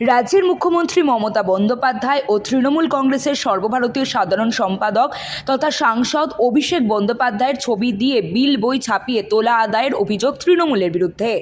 রাজ্যের মুখ্যমন্ত্রী মমতা বন্দ্যোপাধ্যায় ও তৃণমূল কংগ্রেসের সর্বভারতীয় সাধারণ সম্পাদক তথা সাংসদ অভিষেক বন্দ্যোপাধ্যায়ের ছবি দিয়ে বিল বই ছাপিয়ে তোলা আদায়ের অভিযোগ তৃণমূলের বিরুদ্ধে।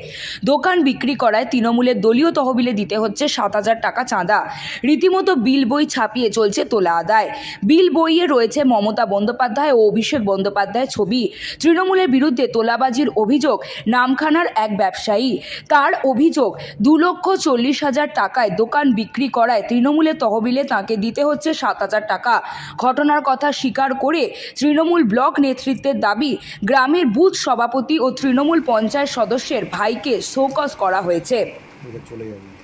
দোকান বিক্রি করায় তৃণমূলের দলীয় তহবিলে দিতে হচ্ছে সাত হাজার টাকা চাঁদা। রীতিমতো বিল বই ছাপিয়ে চলছে তোলা আদায়। বিল বইয়ে রয়েছে মমতা বন্দ্যোপাধ্যায় ও অভিষেক বন্দ্যোপাধ্যায়ের ছবি। তৃণমূলের বিরুদ্ধে তোলাবাজির অভিযোগ নামখানার এক ব্যবসায়ী। তার অভিযোগ, দু লক্ষ চল্লিশ হাজার টাকায় দোকান বিক্রি করায় তৃণমূলের তহবিলে তাকে দিতে হচ্ছে সাত হাজার টাকা। ঘটনার কথা স্বীকার করে তৃণমূল ব্লক নেতৃত্বের দাবি, গ্রামের বুথ সভাপতি ও তৃণমূল পঞ্চায়েত সদস্যের ভাইকে শোকজ করা হয়েছে। চলে যাবে।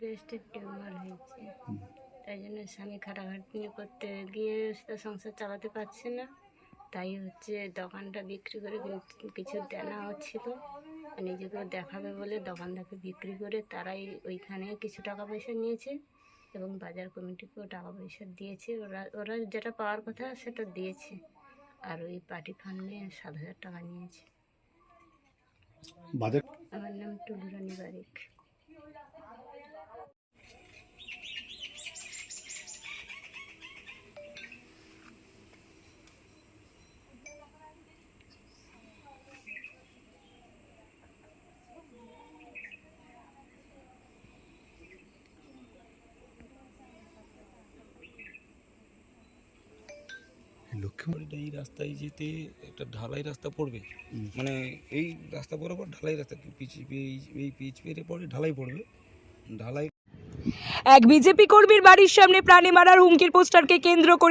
ব্রেস্টের টিউমার হয়েছে। তাই জন্য স্বামী খাটাখাটনি করতে গিয়ে তো সংসার চালাতে পারছে না। তাই হচ্ছে দোকানটা বিক্রি করে কিছু দেনা হচ্ছিল। নিজেকে দেখাবে বলে দোকানটাকে বিক্রি করে তারাই ওইখানে কিছু টাকা পয়সা নিয়েছে এবং বাজার কমিটিকেও টাকা পয়সা দিয়েছে। ওরা ওরা যেটা পাওয়ার কথা সেটা দিয়েছে। আর ওই পার্টি ফান্ডে সাত হাজার টাকা নিয়েছে। আমার নাম টুলুরানি বারিক। লক্ষ্মী বাড়িটা এই রাস্তায় যেতে একটা ঢালাই রাস্তা পড়বে। মানে এই রাস্তা বরাবর ঢালাই রাস্তা পিচ এই পিচ পেরে পরে ঢালাই পড়বে। ঢালাই এক বিজেপি কর্মীর বাড়ির সামনে প্রাণে মারার হুমকির পোস্টারকে কেন্দ্র করে